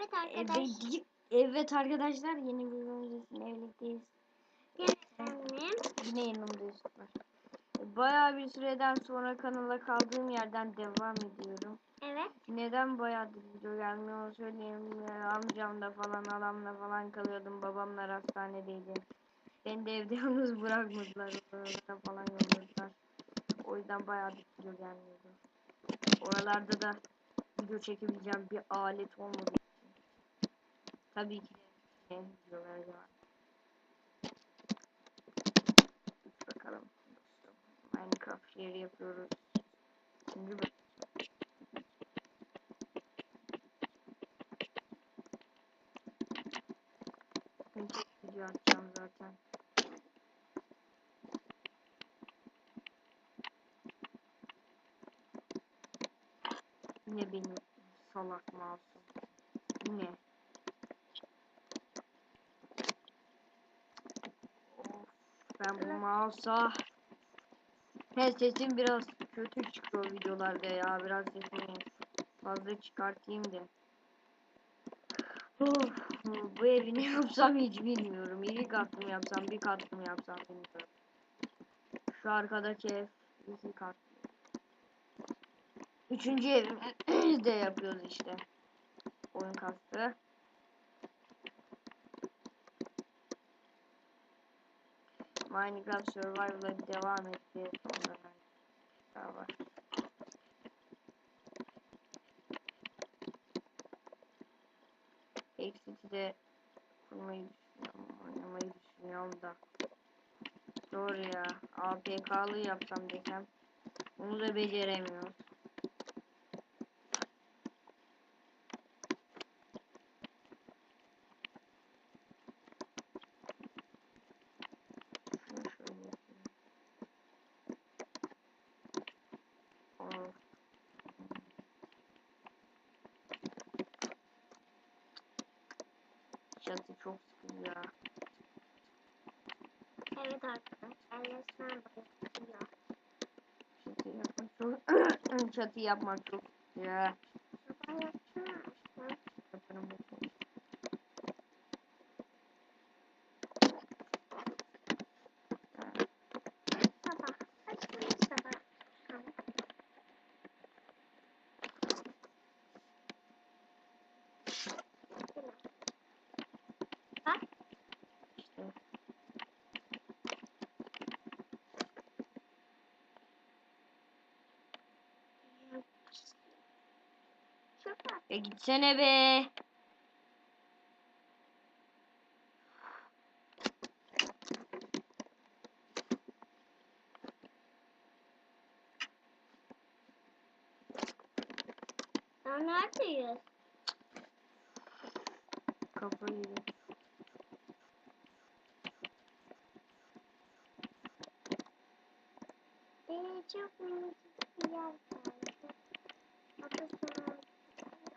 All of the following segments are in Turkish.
Evet arkadaşlar. Evet, evet arkadaşlar yeni bir için evlilikteyiz. Yine yanımda Yusuf var. Bayağı bir süreden sonra kanala kaldığım yerden devam ediyorum. Evet. Neden bayağıdır video gelmiyor söyleyeyim. Yani amcamda falan halamla falan kalıyordum. Babamlar hastanedeydi. Beni de evde yalnız bırakmadılar. Falan yolladılar. O yüzden bayağıdır video gelmiyordu. Oralarda da video çekebileceğim bir alet olmadığı için. Tabii ki de ne videolar var. Bakalım dostum. Minecraft yeri yapıyoruz. Şimdi çok video atacağım zaten. Yine benim salak masum. Yine. Of, ben bu mouse'a He sesim biraz kötü çıkıyor videolarda ya. Biraz sesimi fazla çıkartayım da. Bu evi ne yapsam hiç bilmiyorum. İki katlı mı yapsam, bir katlı mı yapsam bilmiyorum. Şu arkadaki ev iki katlı. Üçüncü evimizi de yapıyoruz işte. Oyun kastı. Minecraft Survival'a devam etti. Sonra daha var. Exit'i kurmayı düşünüyorum. Oynamayı düşünüyorum da. Zor ya. APK'lı yapsam desem. Bunu da beceremiyoruz. Çok sıkıcı ya. Evet arkadaşlar. Resmen bakıyor. Çatı yapmak çok çatı yapmak çok sıkıcı ya. Sabah Bak. İşte ya gitsene be. Sen neredeyiz? Kafayı yedim. Ee, çok minik bir yer. Hatta sonra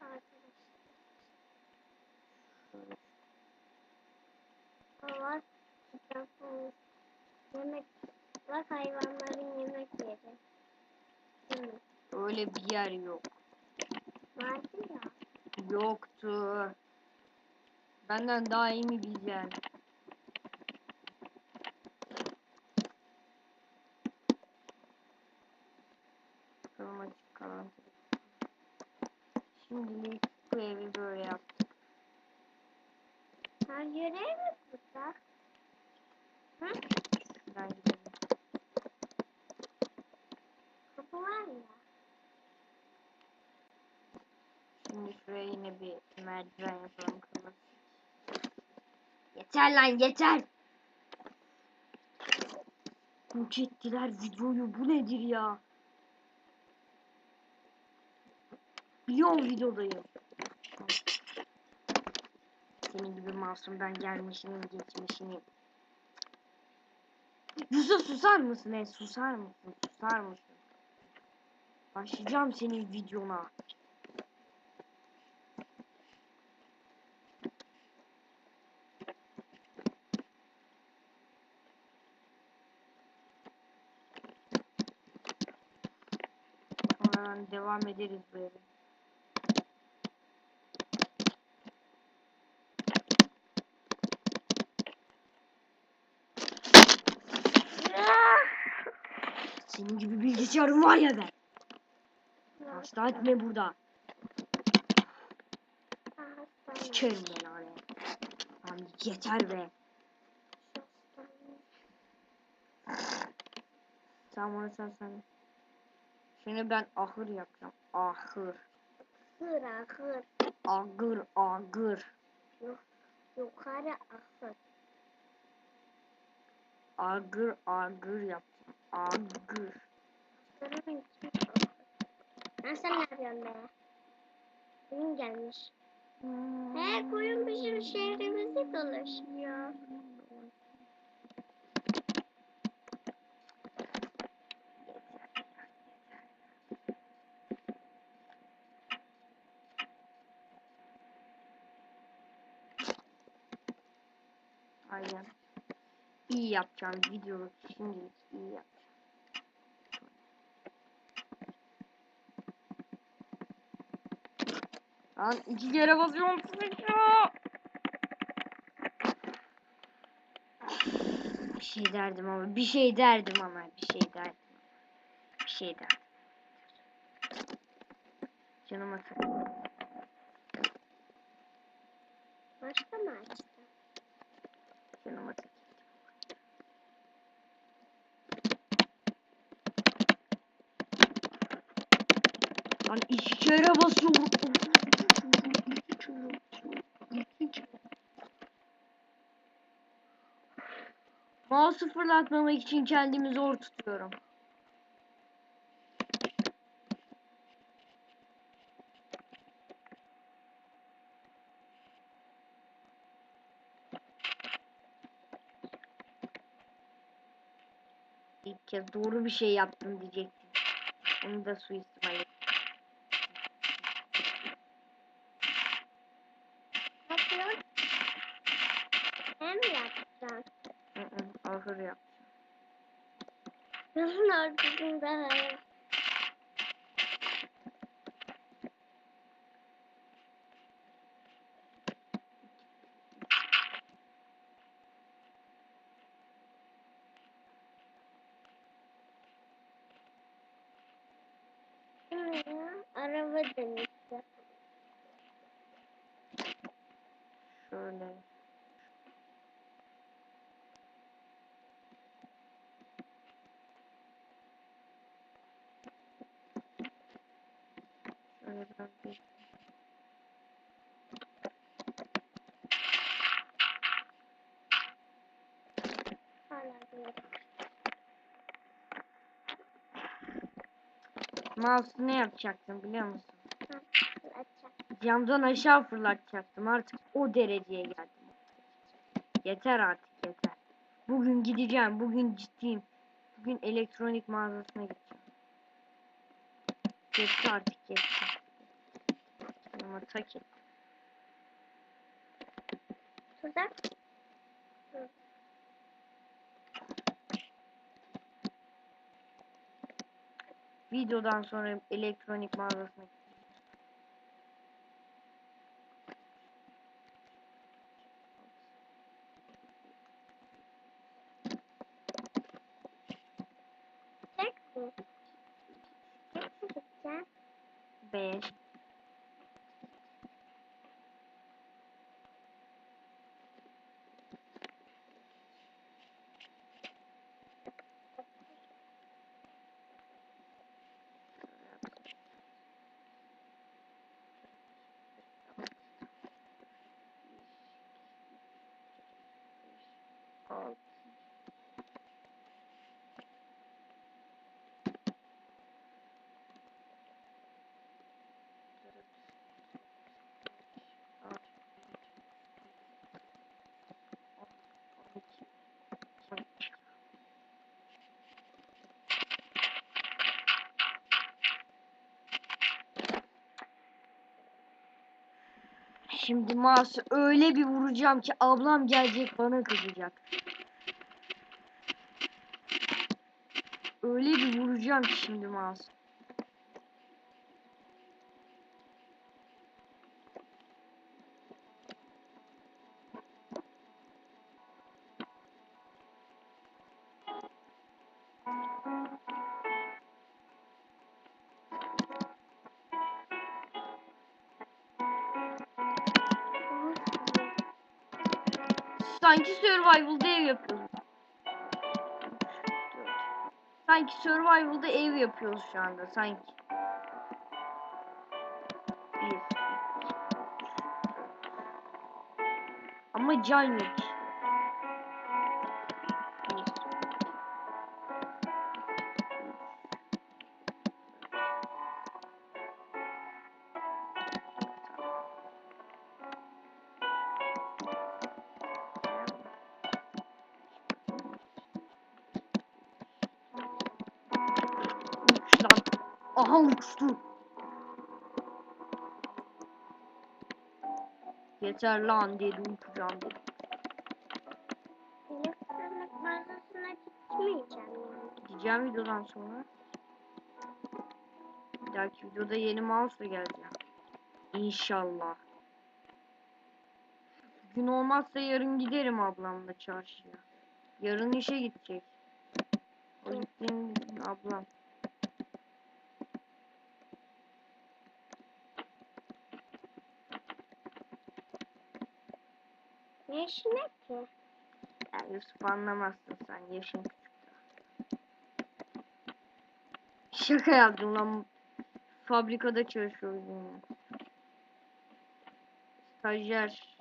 arkadaşlar. Hava sıcak olmuş. Yemek, bak hayvanların yemek yeri. Hı, Öyle bir yer yok. vardı ya. Yoktu. Benden daha iyi mi bileceksin? Bakalım açık kalan. Şimdilik bu evi böyle yaptık. Her yere mi kursak? Hı? Şuradan gidelim. Kapı var ya. Şimdi yine bir merdiven yapalım kırmızı. Yeter lan yeter. Yok ettiler videoyu bu nedir ya? Biliyorum videodayım. Senin gibi masumdan gelmişini geçmişini. Yusuf susar mısın? E, susar mısın? Susar mısın? Başlayacağım senin videona. devam ederiz bu. Ah! Senin gibi bilgisayarım var ya ben. Hasta etme burada. Sikerim ben hani. Lan yeter be. Tamam sen sen. Şimdi ben ahır yapacağım. Ahır. Ahır ahır. Agır agır. Yukarı ahır. Agır agır yapacağım. Agır. Ben sen ne yapıyorsun be? Koyun gelmiş. He koyun bizim şehrimizi dolaşıyor. Aynen. İyi yapacağım videoluk şimdilik iyi yapacağım. Lan iki kere basıyorum sıkıyor. Bir şey derdim ama bir şey derdim ama bir şey derdim. Bir şey derdim. Canıma takıldı. Başka mı açtın? Takıldı. Lan iki kere basıyorum. Mouse fırlatmamak için kendimi zor tutuyorum. İlk kez doğru bir şey yaptım diyecektim. Onu da suistimal ettim. Hem mi yapacaksın? Hı hı, Ahır yap. Yolun ortasında. Bu ne ya? Araba dönüşü. Şöyle. Şöyle biraz bir Hala böyle. Mouse ne yapacaktım biliyor musun? Camdan aşağı fırlatacaktım. Artık o dereceye geldim. Yeter artık yeter. Bugün gideceğim. Bugün ciddiyim. Bugün elektronik mağazasına gideceğim. Yetti artık yetti. Ama tak et. Tuzak. Videodan sonra elektronik mağazasına? Beş. Şimdi Mars'ı öyle bir vuracağım ki ablam gelecek bana kızacak. Öyle bir vuracağım ki şimdi Mars. Sanki survival'da ev yapıyoruz. Sanki survival'da ev yapıyoruz şu anda sanki. Bir, Ama can yok. Yeter lan dedi uçacağım dedi. Elektronik mağazasına gitmeyeceğim yani. Gideceğim videodan sonra. Bir dahaki videoda yeni mouse'la geleceğim. İnşallah. Gün olmazsa yarın giderim ablamla çarşıya. Yarın işe gidecek. O gittiğim ablam. Ne işine ki? Ya Yusuf anlamazsın sen yaşın küçük. Şaka yaptım lan. Fabrikada çalışıyoruz yine. Stajyer.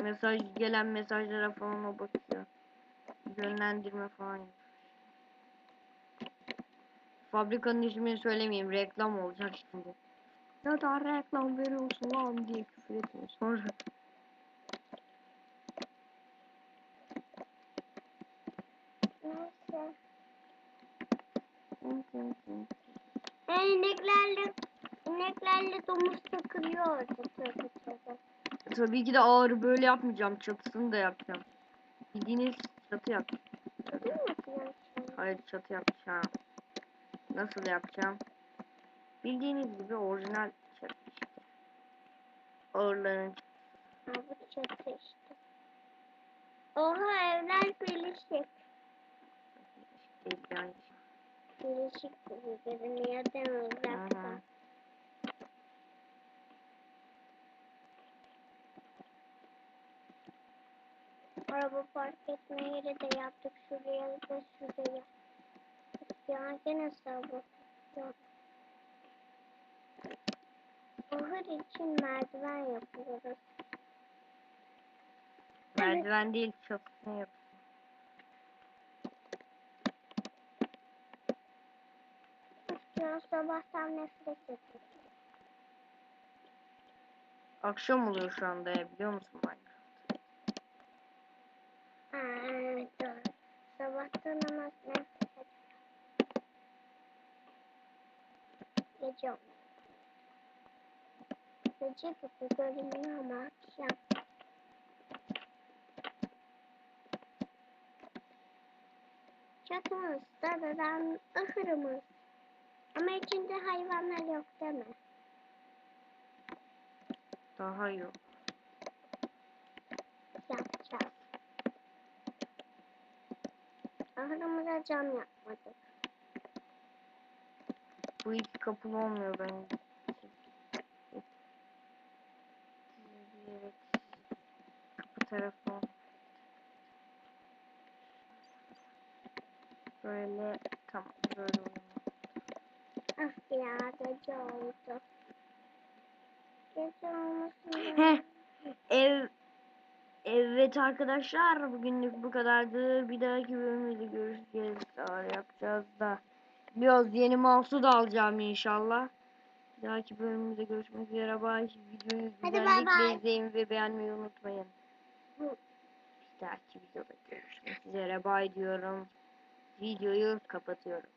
Mesaj gelen mesajlara falan o bakıyor. Yönlendirme falan yapıyor. Fabrikanın ismini söylemeyeyim reklam olacak şimdi. Ya da reklam veriyorsun lan diye küfür etmiyor sonra. E, ineklerle ineklerle domuz takılıyor orada tabii ki de ağır böyle yapmayacağım. Çatısını da yapacağım. Bildiğiniz çatı yap. Değil mi yapıyorsun? Hayır çatı yapacağım. Nasıl yapacağım? Bildiğiniz gibi orijinal çatı işte. Ağırların Ha bu çatı işte. Oha evler birleşik. yani. Birleşik gibi görünüyor değil mi uzaktan? Aha. Araba park etme yeri de yaptık şuraya da şuraya. Ya gene sabah. Ahır için merdiven yapıyoruz. Merdiven değil çatısını yap. Ya sabahtan nefret ettim. Akşam oluyor şu anda ya biliyor musun Minecraft? Ha evet doğru. Sabahtan ama ettim. Gece oldu. Gece gibi görünüyor ama akşam. Çatımız, dadadan ıhırımız. Ama içinde hayvanlar yok değil mi? Daha yok. Yapacağız. Ahırımıza cam yapmadık. Bu iki kapılı olmuyor bence. Kapı tarafı. Böyle tamam böyle oluyor. Ah ya gece oldu. Gece olmasın. Heh. Ev Evet arkadaşlar bugünlük bu kadardı. Bir dahaki bölümde görüşeceğiz. Daha yapacağız da. Biraz yeni mouse'u da alacağım inşallah. Bir dahaki bölümümüzde görüşmek üzere. Bye. Videoyu güzellikle izleyin ve beğenmeyi unutmayın. Bir dahaki videoda görüşmek üzere. Bye diyorum. Videoyu kapatıyorum.